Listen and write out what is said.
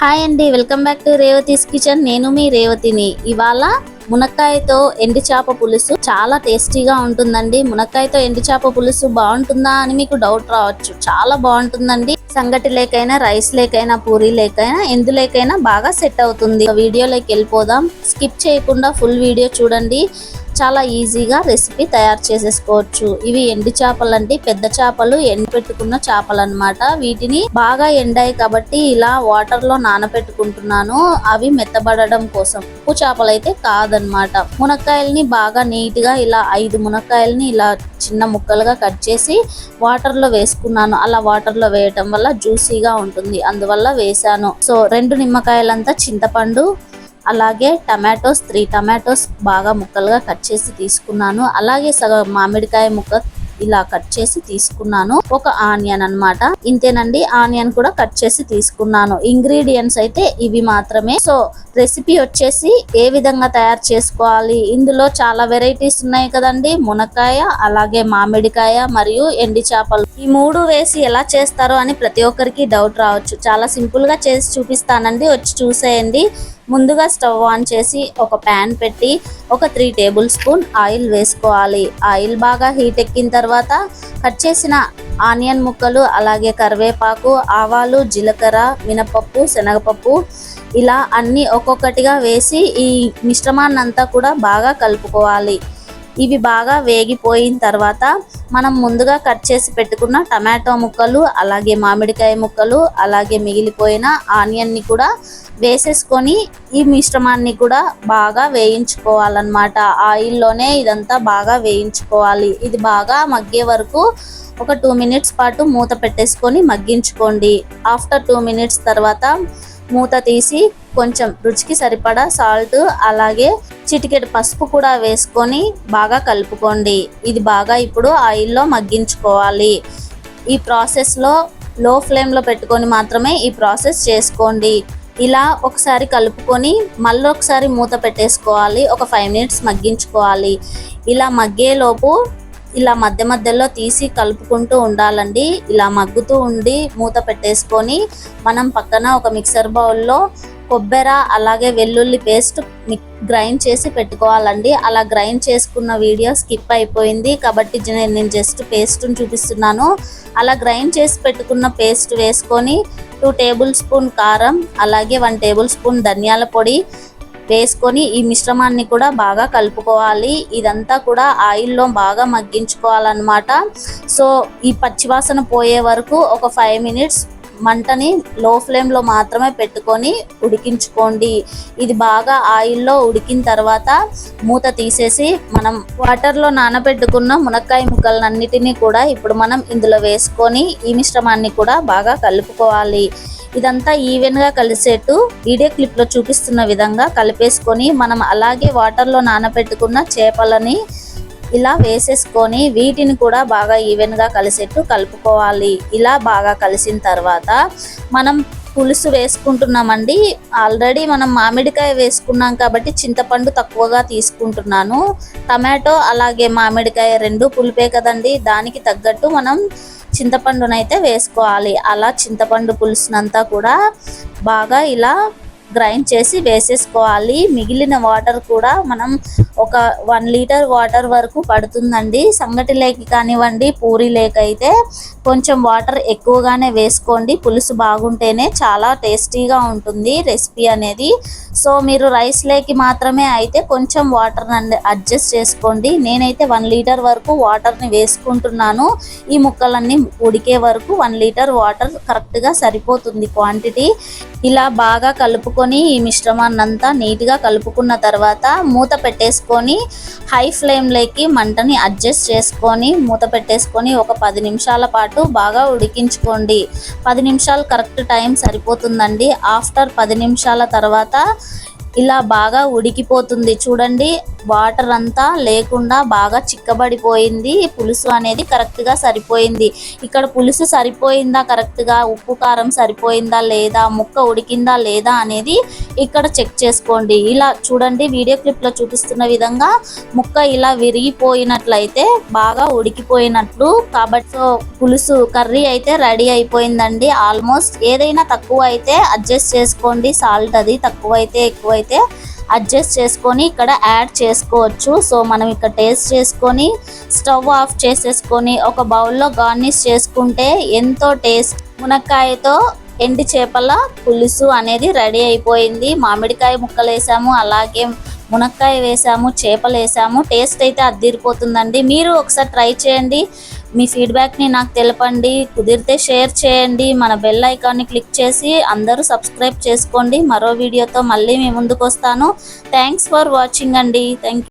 Hi అండి welcome back to Revathi's kitchen. నేను మీ రేవతిని. ఇవాళ మునక్కాయతో ఎండు చేప పులుసు చాలా టేస్టీగా ఉంటుందండి. మునక్కాయతో ఎండు చేప పులుసు బాగుంటుందా అని మీకు డౌట్ రావచ్చు. చాలా బాగుంటుందండి. సంగటి లేకైనా రైస్ లేకైనా పూరీ లేకైనా ఎందు లేకైనా బాగా సెట్ అవుతుంది. వీడియోలోకి వెళ్ళిపోదాం. స్కిప్ చేయకుండా ఫుల్ వీడియో చూడండి. చాలా ఈజీగా రెసిపీ తయారు చేసేసుకోవచ్చు. ఇవి ఎండు చేపలు అంటే పెద్ద చేపలు ఎండు పెట్టుకున్న చేపలు అనమాట వీటిని బాగా ఎండాయి కాబట్టి ఇలా వాటర్లో నానబెట్టుకుంటున్నాను అవి మెత్తబడడం కోసం. ఉప్పు చేపలు అయితే కాదనమాట మునక్కాయల్ని బాగా నీట్గా ఇలా ఐదు మునక్కాయల్ని ఇలా చిన్న ముక్కలుగా కట్ చేసి వాటర్లో వేసుకున్నాను. అలా వాటర్లో వేయటం వల్ల జ్యూసీగా ఉంటుంది. అందువల్ల వేసాను సో రెండు నిమ్మకాయలంతా చింతపండు అలాగే టమాటోస్ త్రీ టమాటోస్ బాగా ముక్కలుగా కట్ చేసి తీసుకున్నాను. అలాగే సగం మామిడికాయ ముక్క ఇలా కట్ చేసి తీసుకున్నాను. ఒక ఆనియన్ అన్నమాట. ఇంతేనండి ఆనియన్ కూడా కట్ చేసి తీసుకున్నాను. ఇంగ్రీడియంట్స్ అయితే ఇవి మాత్రమే. సో రెసిపీ వచ్చేసి ఏ విధంగా తయారు చేసుకోవాలి? ఇందులో చాలా వెరైటీస్ ఉన్నాయి కదండి. మునక్కాయ అలాగే మామిడికాయ మరియు ఎండి చేపలు. ఈ మూడు వేసి ఎలా చేస్తారో అని ప్రతి ఒక్కరికి డౌట్ రావచ్చు. చాలా సింపుల్గా చేసి చూపిస్తానండి. వచ్చి చూసేయండి. ముందుగా స్టవ్ ఆన్ చేసి ఒక ప్యాన్ పెట్టి ఒక త్రీ టేబుల్ స్పూన్ ఆయిల్ వేసుకోవాలి. ఆయిల్ బాగా హీట్ ఎక్కిన తర్వాత కట్ చేసిన ఆనియన్ ముక్కలు అలాగే కరివేపాకు ఆవాలు జీలకర్ర మినపప్పు శనగపప్పు ఇలా అన్ని ఒక్కొక్కటిగా వేసి ఈ మిశ్రమాన్నంతా కూడా బాగా కలుపుకోవాలి. ఇవి బాగా వేగిపోయిన తర్వాత మనం ముందుగా కట్ చేసి పెట్టుకున్న టమాటో ముక్కలు అలాగే మామిడికాయ ముక్కలు అలాగే మిగిలిపోయిన ఆనియన్ని కూడా వేసేసుకొని ఈ మిశ్రమాన్ని కూడా బాగా వేయించుకోవాలన్నమాట. ఆయిల్లోనే ఇదంతా బాగా వేయించుకోవాలి. ఇది బాగా మగ్గే వరకు ఒక టూ మినిట్స్ పాటు మూత పెట్టేసుకొని మగ్గించుకోండి. ఆఫ్టర్ టూ మినిట్స్ తర్వాత మూత తీసి కొంచెం రుచికి సరిపడా సాల్ట్ అలాగే చిటికెడు పసుపు కూడా వేసుకొని బాగా కలుపుకోండి. ఇది బాగా ఇప్పుడు ఆయిల్లో మగ్గించుకోవాలి. ఈ ప్రాసెస్లో లో ఫ్లేమ్లో పెట్టుకొని మాత్రమే ఈ ప్రాసెస్ చేసుకోండి. ఇలా ఒకసారి కలుపుకొని మళ్ళీ ఒకసారి మూత పెట్టేసుకోవాలి. ఒక ఫైవ్ మినిట్స్ మగ్గించుకోవాలి. ఇలా మగ్గేలోపు ఇలా మధ్య మధ్యలో తీసి కలుపుకుంటూ ఉండాలండి. ఇలా మగ్గుతూ ఉండి మూత పెట్టేసుకొని మనం పక్కన ఒక మిక్సర్ బౌల్లో కొబ్బెర అలాగే వెల్లుల్లి పేస్ట్ గ్రైండ్ చేసి పెట్టుకోవాలండి. అలా గ్రైండ్ చేసుకున్న వీడియో స్కిప్ అయిపోయింది. కాబట్టి నేను జస్ట్ పేస్ట్ని చూపిస్తున్నాను. అలా గ్రైండ్ చేసి పెట్టుకున్న పేస్ట్ వేసుకొని టూ టేబుల్ స్పూన్ కారం అలాగే వన్ టేబుల్ స్పూన్ ధనియాల పొడి వేసుకొని ఈ మిశ్రమాన్ని కూడా బాగా కలుపుకోవాలి. ఇదంతా కూడా ఆయిల్లో బాగా మగ్గించుకోవాలన్నమాట. సో ఈ పచ్చివాసన పోయే వరకు ఒక ఫైవ్ మినిట్స్ మంటని లో ఫ్లేమ్లో మాత్రమే పెట్టుకొని ఉడికించుకోండి. ఇది బాగా ఆయిల్లో ఉడికిన తర్వాత మూత తీసేసి మనం వాటర్లో నానబెట్టుకున్న మునక్కాయ ముక్కలన్నిటినీ కూడా ఇప్పుడు మనం ఇందులో వేసుకొని ఈ మిశ్రమాన్ని కూడా బాగా కలుపుకోవాలి. ఇదంతా ఈవెన్గా కలిసేట్టు వీడియో క్లిప్లో చూపిస్తున్న విధంగా కలిపేసుకొని మనం అలాగే వాటర్లో నానబెట్టుకున్న చేపలని ఇలా వేసేసుకొని వీటిని కూడా బాగా ఈవెన్గా కలిసేట్టు కలుపుకోవాలి. ఇలా బాగా కలిసిన తర్వాత మనం పులుసు వేసుకుంటున్నామండి. ఆల్రెడీ మనం మామిడికాయ వేసుకున్నాం కాబట్టి చింతపండు తక్కువగా తీసుకుంటున్నాను. టమాటో అలాగే మామిడికాయ రెండు పులిపే కదండి. దానికి తగ్గట్టు మనం చింతపండునైతే వేసుకోవాలి. అలా చింతపండు పులుసునంతా కూడా బాగా ఇలా గ్రైండ్ చేసి వేసేసుకోవాలి. మిగిలిన వాటర్ కూడా మనం ఒక వన్ లీటర్ వాటర్ వరకు పడుతుందండి. సంగటి లేక కానివ్వండి పూరి లేక అయితే కొంచెం వాటర్ ఎక్కువగానే వేసుకోండి. పులుసు బాగుంటేనే చాలా టేస్టీగా ఉంటుంది రెసిపీ అనేది. సో మీరు రైస్ లేకి మాత్రమే అయితే కొంచెం వాటర్ అడ్జస్ట్ చేసుకోండి. నేనైతే వన్ లీటర్ వరకు వాటర్ని వేసుకుంటున్నాను. ఈ ముక్కలన్నీ ఉడికే వరకు వన్ లీటర్ వాటర్ కరెక్ట్గా సరిపోతుంది క్వాంటిటీ ఇలా బాగా కలుపుకొని ఈ మిశ్రమాన్ని అంతా నీట్గా కలుపుకున్న తర్వాత మూత పెట్టేసుకొని హై ఫ్లేమ్లోకి మంటని అడ్జస్ట్ చేసుకొని మూత పెట్టేసుకొని ఒక పది నిమిషాల పాటు బాగా ఉడికించుకోండి. పది నిమిషాలు కరెక్ట్ టైం సరిపోతుందండి. ఆఫ్టర్ పది నిమిషాల తర్వాత ఇలా బాగా ఉడికిపోతుంది. చూడండి వాటర్ అంతా లేకుండా బాగా చిక్కబడిపోయింది. పులుసు అనేది కరెక్ట్గా సరిపోయింది. ఇక్కడ పులుసు సరిపోయిందా కరెక్ట్గా ఉప్పు కారం సరిపోయిందా లేదా? ముక్క ఉడికిందా లేదా అనేది ఇక్కడ చెక్ చేసుకోండి. ఇలా చూడండి వీడియో క్లిప్లో చూపిస్తున్న విధంగా ముక్క ఇలా విరిగిపోయినట్లయితే బాగా ఉడికిపోయినట్లు. కాబట్టి సో పులుసు కర్రీ అయితే రెడీ అయిపోయిందండి. ఆల్మోస్ట్ ఏదైనా తక్కువ అయితే అడ్జస్ట్ చేసుకోండి. సాల్ట్ అది తక్కువ అయితే ఎక్కువ అయితే అడ్జస్ట్ చేసుకొని ఇక్కడ యాడ్ చేసుకోవచ్చు. సో మనం ఇక్కడ టేస్ట్ చేసుకొని స్టవ్ ఆఫ్ చేసేసుకొని ఒక బౌల్లో గార్నిష్ చేసుకుంటే ఎంతో టేస్ట్. మునక్కాయతో ఎండి చేపల పులుసు అనేది రెడీ అయిపోయింది. మామిడికాయ ముక్కలు వేసాము అలాగే మునక్కాయ వేసాము చేపలు వేసాము టేస్ట్ అయితే అద్దిరిపోతుందండి. మీరు ఒకసారి ట్రై చేయండి. మీ ఫీడ్బ్యాక్ని నాకు తెలపండి. కుదిరితే షేర్ చేయండి. మన బెల్ ఐకాన్ని క్లిక్ చేసి అందరూ సబ్స్క్రైబ్ చేసుకోండి. మరో వీడియోతో మళ్ళీ మీ ముందుకు వస్తాను. థ్యాంక్స్ ఫర్ వాచింగ్ అండి. థ్యాంక్